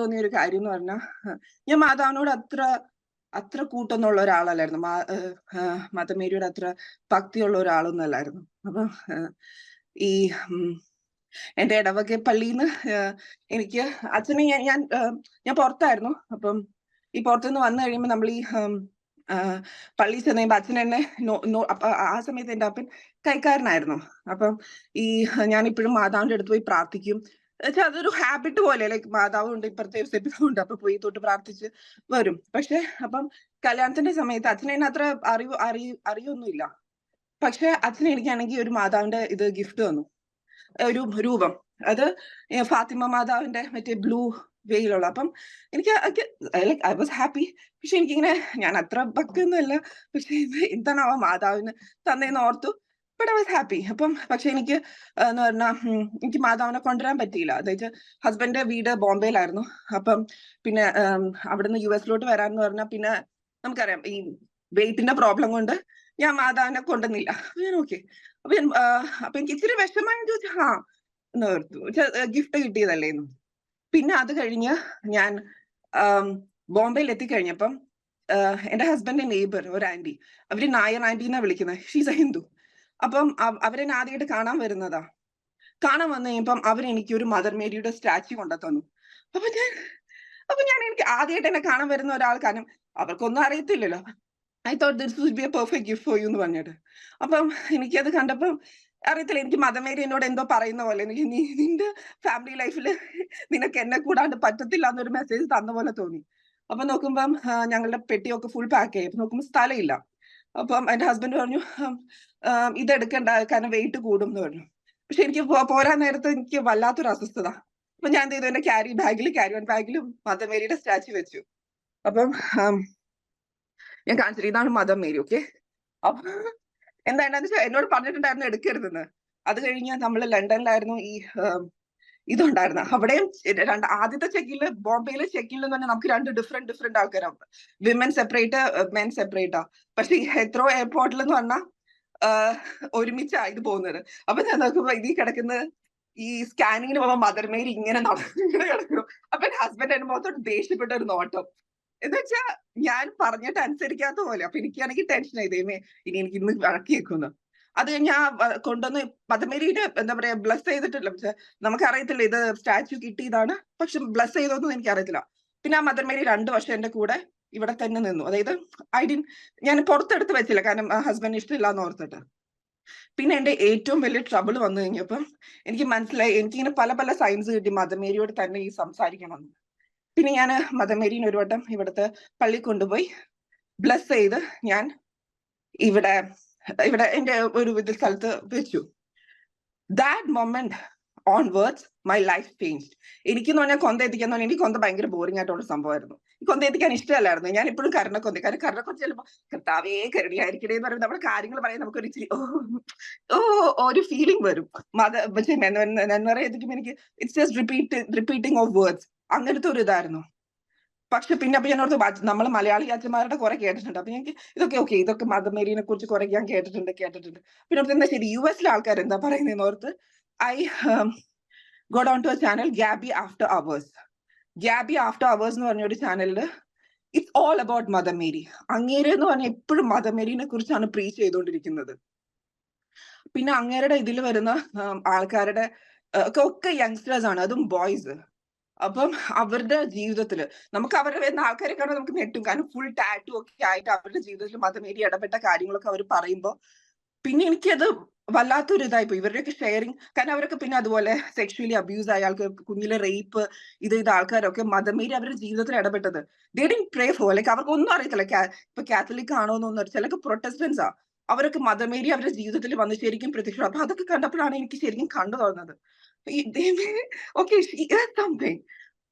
തോന്നിയ ഒരു കാര്യം എന്ന് പറഞ്ഞാൽ ഞാൻ മാതാവിനോട് അത്ര അത്ര കൂട്ടൊന്നുള്ള ഒരാളല്ലായിരുന്നു. മാ മാതമേരിയോട് അത്ര ഭക്തിയുള്ള ഒരാളൊന്നും അല്ലായിരുന്നു. അപ്പൊ ഈ എന്റെ ഇടവക പള്ളിയിൽ നിന്ന് എനിക്ക് അച്ഛനെ ഞാൻ ഞാൻ ഞാൻ പുറത്തായിരുന്നു. അപ്പം ഈ പുറത്തുനിന്ന് വന്നു കഴിയുമ്പോൾ നമ്മൾ ഈ പള്ളി ചെന്ന് കഴിയുമ്പോൾ അച്ഛൻ എന്നെ ആ സമയത്ത് എന്റെ അപ്പൻ കൈക്കാരനായിരുന്നു. അപ്പം ഈ ഞാൻ ഇപ്പോഴും മാതാവിന്റെ അടുത്ത് പോയി പ്രാർത്ഥിക്കും. വെച്ചാൽ അതൊരു ഹാബിറ്റ് പോലെ. ലൈക്ക് മാതാവും ഉണ്ട് ഇപ്പുറത്തെ ഉണ്ട് അപ്പൊ പോയി തൊട്ട് പ്രാർത്ഥിച്ച് വരും. പക്ഷെ അപ്പം കല്യാണത്തിന്റെ സമയത്ത് അച്ഛനെ അത്ര അറിവ് അറിയ അറിയൊന്നുമില്ല. പക്ഷെ അച്ഛനെ എനിക്കാണെങ്കിൽ ഒരു മാതാവിന്റെ ഇത് ഗിഫ്റ്റ് തന്നു. ഒരു രൂപം. അത് ഫാത്തിമ മാതാവിന്റെ മറ്റേ ബ്ലൂ വെയിലുള്ള അപ്പം എനിക്ക് ലൈക് ഐ വാസ് ഹാപ്പി പക്ഷെ എനിക്കിങ്ങനെ ഞാൻ അത്ര ഭക്തിയൊന്നുമല്ല. പക്ഷെ എന്താണ് ആ മാതാവിന് തന്നേന്ന് ഓർത്തു. ബട്ട് ഐ വാസ് ഹാപ്പി അപ്പം പക്ഷെ എനിക്ക് എന്ന് പറഞ്ഞാൽ എനിക്ക് മാതാവിനെ കൊണ്ടുവരാൻ പറ്റിയില്ല. അതായത് ഹസ്ബൻഡിന്റെ വീട് ബോംബെയിലായിരുന്നു. അപ്പം പിന്നെ അവിടുന്ന് യു എസിലോട്ട് വരാന്ന് പറഞ്ഞാൽ പിന്നെ നമുക്കറിയാം ഈ വെയിറ്റിന്റെ പ്രോബ്ലം കൊണ്ട് ഞാൻ മാതാവിനെ കൊണ്ടുവന്നില്ല. ഞാൻ ഓക്കെ. അപ്പൊ ഞാൻ അപ്പൊ എനിക്ക് ഇച്ചിരി വിഷമായി ചോദിച്ചു ഹാ എന്ന് ഓർത്തു. ഗിഫ്റ്റ് കിട്ടിയതല്ലേ എന്ന്. പിന്നെ അത് കഴിഞ്ഞ് ഞാൻ ബോംബെയിൽ എത്തിക്കഴിഞ്ഞപ്പം എന്റെ ഹസ്ബൻഡിന്റെ നെയ്ബർ ഒരു ആന്റി അവർ നായർ ആന്റി എന്നാ വിളിക്കുന്നത്. ഷീസ് എ ഹിന്ദു അപ്പം അവരെന്നെ ആദ്യമായിട്ട് കാണാൻ വരുന്നതാ. കാണാൻ വന്നു കഴിയുമ്പം അവരെനിക്ക് ഒരു മദർ മേരിയുടെ സ്റ്റാച്യു കൊണ്ടു അപ്പൊ ഞാൻ അപ്പൊ ഞാൻ എനിക്ക് ആദ്യമായിട്ട് എന്നെ കാണാൻ വരുന്ന ഒരാൾ കാരണം അവർക്കൊന്നും അറിയത്തില്ലല്ലോ. I thought this would be a perfect gift for you എന്ന് പറഞ്ഞിട്ട്. അപ്പം എനിക്കത് കണ്ടപ്പം അറിയത്തില്ല എനിക്ക് മതമേരി എന്നോട് എന്തോ പറയുന്ന പോലെ എനിക്ക് നീ നിന്റെ ഫാമിലി ലൈഫിൽ നിനക്ക് എന്നെ കൂടാണ്ട് പറ്റത്തില്ല എന്നൊരു മെസ്സേജ് തന്ന പോലെ തോന്നി. അപ്പൊ നോക്കുമ്പം ഞങ്ങളുടെ പെട്ടിയൊക്കെ ഫുൾ പാക്ക് ആയി. നോക്കുമ്പോൾ സ്ഥലമില്ല. അപ്പം എന്റെ ഹസ്ബൻഡ് പറഞ്ഞു ഇതെടുക്കണ്ട കാരണം വെയിറ്റ് കൂടും എന്ന് പറഞ്ഞു. പക്ഷെ എനിക്ക് പോരാൻ നേരത്ത് എനിക്ക് വല്ലാത്തൊരു അസ്വസ്ഥത. അപ്പൊ ഞാൻ എന്ത് ചെയ്തു? എന്റെ ക്യാരി ബാഗിൽ ക്യാരി വൺ ബാഗിലും മദമേരിയുടെ സ്റ്റാച്ചു വെച്ചു. അപ്പം ഞാൻ കാണിച്ചിട്ട് ഇതാണ് മദം മേരി ഓക്കെ അപ്പൊ എന്താണെന്ന് വെച്ചാൽ എന്നോട് പറഞ്ഞിട്ടുണ്ടായിരുന്നു എടുക്കരുതെന്ന്. അത് കഴിഞ്ഞ് നമ്മൾ ലണ്ടനിലായിരുന്നു ഈ ഇതുണ്ടായിരുന്നു. അവിടെയും രണ്ട് ആദ്യത്തെ ചെക്കിൽ ബോംബെയിലെ ചെക്കിൽ എന്ന് പറഞ്ഞാൽ നമുക്ക് രണ്ട് ഡിഫറെന്റ് ഡിഫറെന്റ് ആൾക്കാരാണ് വിമൻ സെപ്പറേറ്റ് മെൻ സെപ്പറേറ്റാ പക്ഷെ ഈ ഹെത്രോ എയർപോർട്ടിൽ എന്ന് പറഞ്ഞാൽ ഒരുമിച്ചാ ഇത് പോകുന്നത്. അപ്പൊ ഞാൻ നോക്കുമ്പോ ഇതിൽ കിടക്കുന്ന ഈ സ്കാനിങ്ങിന് പോകുമ്പോ മദർ മേരി ഇങ്ങനെ ഇങ്ങനെ കിടക്കുന്നു. അപ്പൊ എന്റെ ഹസ്ബൻഡ് എന്റെ മുഖത്തോട്ട് ദേഷ്യപ്പെട്ട ഒരു നോട്ടം. എന്ന് വെച്ചാ ഞാൻ പറഞ്ഞിട്ട് അനുസരിക്കാത്ത പോലെ. അപ്പൊ എനിക്കാണെങ്കിൽ ടെൻഷൻ ആയി ദൈവമേ ഇനി എനിക്ക് ഇന്ന് വഴക്കി വെക്കുന്നു അത് കഴിഞ്ഞ് ആ കൊണ്ടുവന്ന് മദമേരിയുടെ എന്താ പറയാ ബ്ലസ് ചെയ്തിട്ടില്ല. നമുക്കറിയത്തില്ല ഇത് സ്റ്റാച്യു കിട്ടിയതാണ്. പക്ഷെ ബ്ലസ് ചെയ്തോന്നും എനിക്ക് അറിയത്തില്ല പിന്നെ ആ മദർമേരി രണ്ടു വർഷം എന്റെ കൂടെ ഇവിടെ തന്നെ നിന്നു. അതായത് ഐ ഡിൻ ഞാൻ പുറത്തെടുത്ത് വെച്ചില്ല. കാരണം ഹസ്ബൻഡ് ഇഷ്ടമില്ല എന്ന് ഓർത്തിട്ട്. പിന്നെ എന്റെ ഏറ്റവും വലിയ ട്രബിൾ വന്നു കഴിഞ്ഞപ്പം എനിക്ക് മനസ്സിലായി എനിക്കിങ്ങനെ പല പല സയൻസ് കിട്ടി മദമേരിയോട് തന്നെ ഈ സംസാരിക്കണം പിന്നെ ഞാൻ മദമേരിനെ ഒരു വട്ടം ഇവിടുത്തെ പള്ളി കൊണ്ടുപോയി ബ്ലസ് ചെയ്ത് ഞാൻ ഇവിടെ ഇവിടെ എന്റെ ഒരു ഇത് സ്ഥലത്ത് വെച്ചു. That moment onwards my life change എനിക്കെന്ന് പറഞ്ഞാൽ കൊന്ത എത്തിക്കാൻ പറഞ്ഞാൽ എനിക്ക് കൊന്ത ഭയങ്കര ബോറിംഗ് ആയിട്ടുള്ള സംഭവമായിരുന്നു. കൊന്ത എത്തിക്കാൻ ഇഷ്ടമല്ലായിരുന്നു. ഞാൻ ഇപ്പോഴും കരുണക്കൊന്ത കാരണം കരുണക്കൊന്ത ചിലപ്പോൾ കർത്താവേ കരുണിയായിരിക്കണേ എന്ന് പറയുമ്പോൾ നമ്മുടെ കാര്യങ്ങൾ പറയാൻ നമുക്ക് ഒരു ഇച്ചിരി ഓ ഒരു ഫീലിംഗ് വരും. മത പക്ഷേ പറയുമ്പോൾ എനിക്ക് it's just repeat repeating of words അങ്ങനത്തെ ഒരു ഇതായിരുന്നു. പക്ഷെ പിന്നെ അപ്പൊ ഞാനോട് നമ്മൾ മലയാളി അച്ഛന്മാരുടെ കുറെ കേട്ടിട്ടുണ്ട്. അപ്പൊ ഞങ്ങൾക്ക് ഇതൊക്കെ ഓക്കെ ഇതൊക്കെ മദമേരിനെ കുറിച്ച് കുറെ ഞാൻ കേട്ടിട്ടുണ്ട് കേട്ടിട്ടുണ്ട്. പിന്നെ ഓർത്ത് എന്താ ശരി യു എസിലെ ആൾക്കാർ എന്താ പറയുന്നതെന്ന് ഓർത്ത്? I go down to a channel Gabi after hours Gabi after hours എന്ന് പറഞ്ഞ ഒരു ചാനലിൽ it's all about Mother Mary അങ്ങേര് എന്ന് പറഞ്ഞാൽ എപ്പോഴും മദർ മേരിനെ കുറിച്ചാണ് പ്രീച്ച് ചെയ്തുകൊണ്ടിരിക്കുന്നത് പിന്നെ അങ്ങേരുടെ ഇതിൽ വരുന്ന ആൾക്കാരുടെ ഒക്കെ യങ്സ്റ്റേഴ്സ് ആണ്. അതും ബോയ്സ് അപ്പം അവരുടെ ജീവിതത്തിൽ നമുക്ക് അവരുടെ വരുന്ന ആൾക്കാരെ കാണാൻ നമുക്ക് നെട്ടും കാരണം ഫുൾ ടാറ്റു ഒക്കെ ആയിട്ട് അവരുടെ ജീവിതത്തിൽ മതമേരി ഇടപെട്ട കാര്യങ്ങളൊക്കെ അവർ പറയുമ്പോൾ പിന്നെ എനിക്കത് വല്ലാത്തൊരു ഇതായിപ്പോ ഇവരുടെയൊക്കെ ഷെയറിങ് കാരണം അവരൊക്കെ പിന്നെ അതുപോലെ സെക്ഷലി അബ്യൂസ് ആയ ആൾക്കാർ കുഞ്ഞിലെ റേപ്പ് ഇത് ഇത് ആൾക്കാരൊക്കെ മതമേരി അവരുടെ ജീവിതത്തിൽ ഇടപെട്ടത്. ദേ പ്രേ ഫോർ ലൈക്ക് അവർക്ക് ഒന്നും അറിയത്തില്ല. ഇപ്പൊ കാത്തലിക് ആണോ എന്നൊന്നും ചിലക്ക് പ്രൊട്ടസ്റ്റൻസാ അവരൊക്കെ മതമേരി അവരുടെ ജീവിതത്തിൽ വന്ന് ശരിക്കും പ്രത്യക്ഷ അപ്പൊ അതൊക്കെ കണ്ടപ്പോഴാണ് എനിക്ക് ശരിക്കും കണ്ടു തോന്നുന്നത്. ഓക്കെ സംതിങ്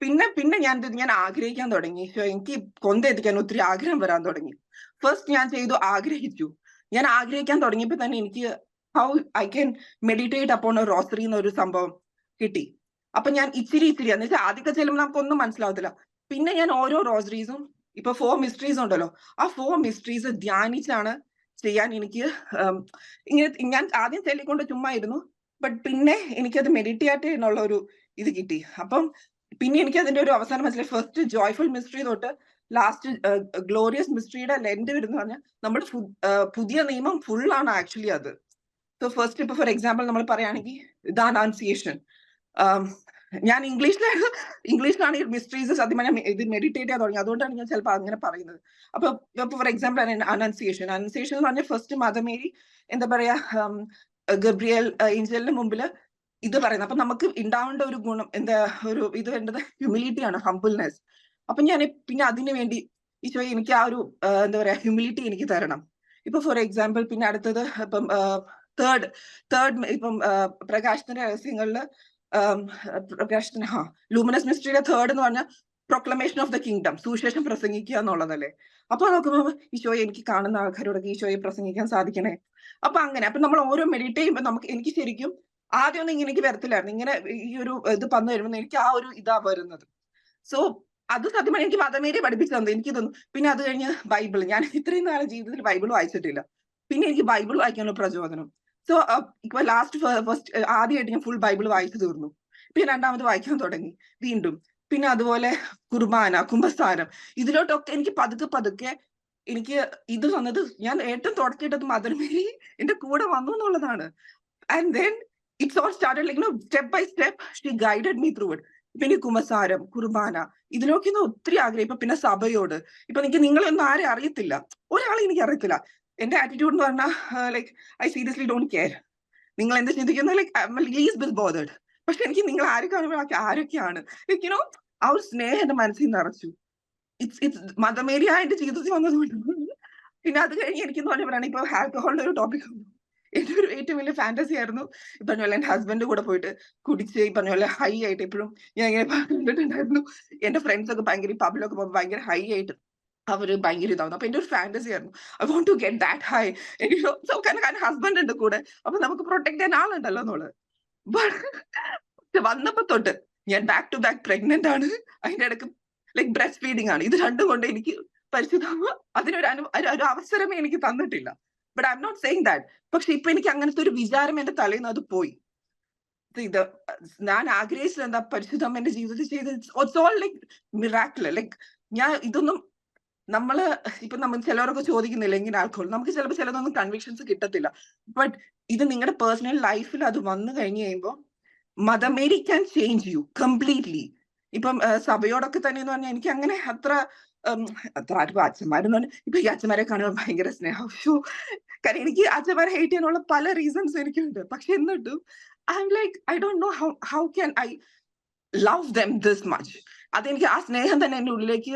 പിന്നെ പിന്നെ ഞാൻ ഞാൻ ആഗ്രഹിക്കാൻ തുടങ്ങി. എനിക്ക് കൊന്തെത്തിക്കാൻ ഒത്തിരി ആഗ്രഹം വരാൻ തുടങ്ങി. ഫസ്റ്റ് ഞാൻ ചെയ്തു ആഗ്രഹിച്ചു. ഞാൻ ആഗ്രഹിക്കാൻ തുടങ്ങിയപ്പോ തന്നെ എനിക്ക് how I can meditate upon rosary എന്നൊരു സംഭവം കിട്ടി. അപ്പൊ ഞാൻ ഇച്ചിരി ഇച്ചിരി എന്ന് വെച്ചാൽ ആദ്യമൊക്കെ ചെല്ലുമ്പോൾ നമുക്കൊന്നും മനസ്സിലാവത്തില്ല. പിന്നെ ഞാൻ ഓരോ റോസറീസും ഇപ്പൊ ഫോർ മിസ്റ്ററീസ് ഉണ്ടല്ലോ. ആ ഫോർ മിസ്റ്ററീസ് ധ്യാനിച്ചാണ് ചെയ്യാൻ എനിക്ക് ഇങ്ങനെ ഞാൻ ആദ്യം ചെല്ലിക്കൊണ്ട് ചുമ്മാ ഇരുന്നു. ബട്ട് പിന്നെ എനിക്കത് മെഡിറ്റേറ്റ് എന്നുള്ള ഒരു ഇത് കിട്ടി. അപ്പം പിന്നെ എനിക്ക് അതിന്റെ ഒരു അവസാനം മനസ്സിലായി. ഫസ്റ്റ് ജോയ്ഫുൾ മിസ്റ്ററി തൊട്ട് ലാസ്റ്റ് ഗ്ലോറിയസ് മിസ്റ്ററിയുടെ ലെൻഡ് വരുന്ന പറഞ്ഞാൽ നമ്മൾ പുതിയ നിയമം ഫുൾ ആണ് ആക്ച്വലി അത്. ഫസ്റ്റ് ഇപ്പൊ ഫോർ എക്സാമ്പിൾ നമ്മൾ പറയുകയാണെങ്കിൽ ദ അനൗൺസിയേഷൻ ഞാൻ ഇംഗ്ലീഷിലാണ് ഇംഗ്ലീഷിലാണ് ഈ മിസ്റ്ററീസ് സത്യം ഞാൻ ഇത് മെഡിറ്റേറ്റ് ചെയ്യാൻ തുടങ്ങി. അതുകൊണ്ടാണ് ഞാൻ ചിലപ്പോൾ അങ്ങനെ പറയുന്നത്. അപ്പൊ ഇപ്പൊ ഫോർ എക്സാമ്പിൾ അനൗൺസിയേഷൻ അനൗൺസിയേഷൻ എന്ന് പറഞ്ഞാൽ ഫസ്റ്റ് മദമേരി എന്താ പറയാ ഗബ്രിയൽ ഏഞ്ചലിന് മുമ്പിൽ ഇത് പറയുന്നത്. അപ്പൊ നമുക്ക് ഉണ്ടാവേണ്ട ഒരു ഗുണം എന്താ ഒരു ഇത് വേണ്ടത് ഹ്യൂമിലിറ്റി ആണ് ഹംബിൾനെസ് അപ്പൊ ഞാൻ പിന്നെ അതിനു വേണ്ടി ഈശോ എനിക്ക് ആ ഒരു എന്താ പറയാ ഹ്യൂമിലിറ്റി എനിക്ക് തരണം. ഇപ്പൊ ഫോർ എക്സാമ്പിൾ പിന്നെ അടുത്തത് ഇപ്പം തേർഡ് തേർഡ് ഇപ്പം പ്രകാശത്തിന്റെ രഹസ്യങ്ങളിൽ പ്രകാശത്തിന് ഹാ ലൂമിനസ് മിസ്റ്ററിയുടെ തേർഡ് എന്ന് പറഞ്ഞാൽ പ്രൊക്ലമേഷൻ ഓഫ് ദ കിങ്ഡം സുവിശേഷം പ്രസംഗിക്കുക എന്നുള്ളതല്ലേ? അപ്പൊ നോക്കുമ്പോൾ ഈശോയെ എനിക്ക് കാണുന്ന ആൾക്കാരോടൊക്കെ ഈശോയെ പ്രസംഗിക്കാൻ സാധിക്കണേ. അപ്പൊ അങ്ങനെ അപ്പൊ നമ്മൾ ഓരോ മെഡിറ്റ് ചെയ്യുമ്പോൾ നമുക്ക് എനിക്ക് ശരിക്കും ആദ്യമൊന്നും ഇങ്ങനെ എനിക്ക് വരത്തില്ലായിരുന്നു. ഇങ്ങനെ ഈ ഒരു ഇത് പന്ന് വരുമ്പോൾ എനിക്ക് ആ ഒരു ഇതാ വരുന്നത്. സോ അത് സത്യമാണ് എനിക്ക് മതമേരി പഠിപ്പിച്ചു തന്നത് എനിക്ക് തോന്നുന്നു പിന്നെ അത് കഴിഞ്ഞ് ബൈബിൾ ഞാൻ ഇത്രയും നാളെ ജീവിതത്തിൽ ബൈബിൾ വായിച്ചിട്ടില്ല. പിന്നെ എനിക്ക് ബൈബിൾ വായിക്കാനുള്ള പ്രചോദനം. സോ ഇപ്പൊ ലാസ്റ്റ് ഫസ്റ്റ് ആദ്യമായിട്ട് ഞാൻ ഫുൾ ബൈബിൾ വായിച്ചു തീർന്നു. പിന്നെ രണ്ടാമത് വായിക്കാൻ തുടങ്ങി. വീണ്ടും. പിന്നെ അതുപോലെ കുർബാന കുംഭസ്ഥാനം ഇതിലോട്ടൊക്കെ എനിക്ക് പതുക്കെ പതുക്കെ എനിക്ക് ഇത് വന്നത് ഞാൻ ഏറ്റവും തുടക്കിയിട്ടത് മധുരമേരി എന്റെ കൂടെ വന്നു എന്നുള്ളതാണ്. And then it's all started like step by step she guided me through it പിന്നെ കുമസാരം കുർബാന ഇതിലൊക്കെ ഒത്തിരി ആഗ്രഹം ഇപ്പൊ പിന്നെ സഭയോട്. ഇപ്പൊ എനിക്ക് നിങ്ങളെ ഒന്നും ആരെ അറിയത്തില്ല. ഒരാളെ എനിക്ക് അറിയത്തില്ല എന്റെ ആറ്റിറ്റ്യൂഡ് എന്ന് പറഞ്ഞാൽ like I seriously don't care നിങ്ങൾ എന്ത് ചിന്തിക്കുന്നത്? ലൈക്ക് ലീസ് ബിസ് ബോധേഡ് പക്ഷെ എനിക്ക് നിങ്ങൾ ആരൊക്കെയാണ് കാണുമ്പോഴൊക്കെ ആരൊക്കെയാണ്? ലൈക്ക് യുനോ ആ ഒരു സ്നേഹം എന്റെ മനസ്സിൽ നിറച്ചു. ഇറ്റ്സ് ഇറ്റ്സ് മതമേരി ആയിട്ട് ജീവിതത്തിൽ വന്നതുകൊണ്ട് പിന്നെ അത് കഴിഞ്ഞ് എനിക്ക് പറഞ്ഞപ്പോഴാണ് ഇപ്പൊ ആൽക്കഹോളിന്റെ ഒരു ടോപ്പിക് എന്റെ ഒരു ഏറ്റവും വലിയ ഫാന്റസി ആയിരുന്നു. ഈ പറഞ്ഞ പോലെ എന്റെ ഹസ്ബൻഡ് കൂടെ പോയിട്ട് കുടിച്ച് ഈ പറഞ്ഞ പോലെ ഹൈ ആയിട്ട് എപ്പോഴും ഞാൻ ഇങ്ങനെ കണ്ടിട്ടുണ്ടായിരുന്നു. എന്റെ ഫ്രണ്ട്സ് ഒക്കെ ഭയങ്കര പബ്ലൊക്കെ പോകുമ്പോൾ ഭയങ്കര ഹൈ ആയിട്ട് അവർ ഭയങ്കര ഇതാവുന്നു അപ്പൊ എന്റെ ഒരു ഫാന്റസി ആയിരുന്നു. I want to get that high എനിക്ക് കാരണം ഹസ്ബൻഡ് ഉണ്ട് കൂടെ. അപ്പൊ നമുക്ക് പ്രൊട്ടക്ട് ചെയ്യാൻ ആളുണ്ടല്ലോ എന്നുള്ളത് വന്നപ്പോ തൊട്ട് ഞാൻ ബാക്ക് ടു ബാക്ക് പ്രഗ്നന്റ് ആണ്. അതിന്റെ ഇടയ്ക്ക് ലൈക് ബ്രസ്റ്റ് ഫീഡിങ് ആണ്. ഇത് രണ്ടും കൊണ്ട് എനിക്ക് പരിശുദ്ധമ അതിനൊരു അനു ഒരു അവസരമേ എനിക്ക് തന്നിട്ടില്ല. But I'm not saying that പക്ഷെ ഇപ്പൊ എനിക്ക് അങ്ങനത്തെ ഒരു വിചാരം എന്റെ തലയിൽ നിന്ന് അത് പോയി. ഇത് ഞാൻ ആഗ്രഹിച്ചത് എന്താ പരിശുദ്ധം എന്റെ ജീവിതത്തിൽ ചെയ്ത് it's all like miracle like ഞാൻ ഇതൊന്നും നമ്മൾ ഇപ്പൊ നമ്മൾ ചിലവരൊക്കെ ചോദിക്കുന്നില്ല എങ്ങനെ ആൾക്കോൾ നമുക്ക് ചിലപ്പോൾ ചിലതൊന്നും കൺവിക്ഷൻസ് കിട്ടത്തില്ല. ബട്ട് ഇത് നിങ്ങളുടെ പേഴ്സണൽ ലൈഫിൽ അത് വന്നു കഴിഞ്ഞു കഴിയുമ്പോൾ മതമേരി ക്യാൻ ചേഞ്ച് യു കംപ്ലീറ്റ്ലി ഇപ്പം സഭയോടൊക്കെ തന്നെ എന്ന് പറഞ്ഞാൽ എനിക്ക് അങ്ങനെ അത്ര അത്ര ആർക്കും അച്ഛന്മാരെന്ന് പറഞ്ഞാൽ ഇപ്പൊ ഈ അച്ഛന്മാരെ കാണുമ്പോൾ ഭയങ്കര സ്നേഹം. കാര്യം എനിക്ക് അച്ഛന്മാരെ ഹേറ്റ് ചെയ്യാനുള്ള പല റീസൺസ് എനിക്കുണ്ട്. പക്ഷെ എന്നിട്ടും I'm like I don't know how how can I love them this much അതെനിക്ക് ആ സ്നേഹം തന്നെ എന്റെ ഉള്ളിലേക്ക്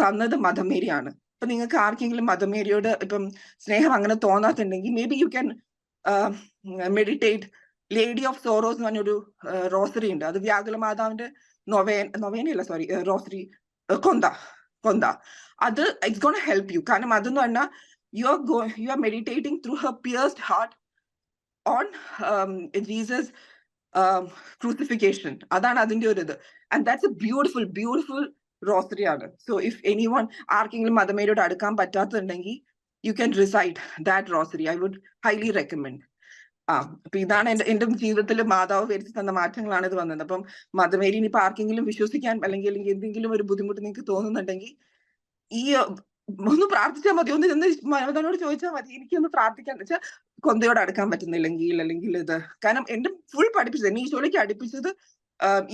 തന്നത് മദമേരിയാണ്. ഇപ്പൊ നിങ്ങൾക്ക് ആർക്കെങ്കിലും മദമേരിയോട് ഇപ്പം സ്നേഹം അങ്ങനെ തോന്നാത്തുണ്ടെങ്കിൽ maybe you can meditate lady of sorrows എന്ന് പറഞ്ഞൊരു റോസറി ഉണ്ട്. അത് വ്യാകുല മാതാവിന്റെ നൊവേൻ നൊവേനയല്ല സോറി റോസറി കൊന്ത കൊന്ത. അത് ഇറ്റ്സ് ഗോൺ ഹെൽപ്പ് യു കാരണം അതെന്ന് പറഞ്ഞാൽ you are go you are meditating through her pierced heart on Jesus crucifixion അതാണ് അതിന്റെ ഒരു ഇത്. And that's a beautiful beautiful rosary ആണ് സോ ഇഫ് എനി വൺ ആർക്കെങ്കിലും മതമേരോട് അടുക്കാൻ പറ്റാത്തുണ്ടെങ്കിൽ you can recite that rosary I would highly recommend ആ അപ്പൊ ഇതാണ് എന്റെ എന്റെ ജീവിതത്തിൽ മാതാവ് വരുത്തി തന്ന മാറ്റങ്ങളാണ് ഇത് വന്നത്. അപ്പം മതമേരി ഇനിയിപ്പോ ആർക്കെങ്കിലും വിശ്വസിക്കാൻ അല്ലെങ്കിൽ അല്ലെങ്കിൽ എന്തെങ്കിലും ഒരു ബുദ്ധിമുട്ട് നിങ്ങൾക്ക് തോന്നുന്നുണ്ടെങ്കിൽ ഈ ഒന്ന് പ്രാർത്ഥിച്ചാൽ മതി. ഒന്ന് ചെന്ന് മനോദനോട് ചോദിച്ചാൽ മതി. എനിക്കൊന്ന് പ്രാർത്ഥിക്കാൻ വെച്ചാൽ കൊന്തയോട് അടുക്കാൻ പറ്റുന്നില്ലെങ്കിൽ അല്ലെങ്കിൽ ഇത്. കാരണം എന്റെ ഫുൾ പഠിപ്പിച്ചത് എന്നെ ഈശോയിലേക്ക് അടുപ്പിച്ചത്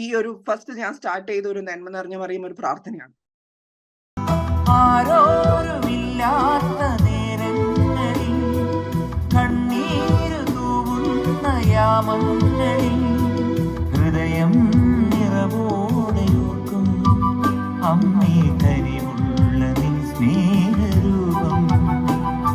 ഈ ഒരു ഫസ്റ്റ് ഞാൻ സ്റ്റാർട്ട് ചെയ്ത ഒരു നന്മ നിറഞ്ഞ പറയുന്ന ഒരു പ്രാർത്ഥനയാണ്. ആരോരുമില്ലാത്ത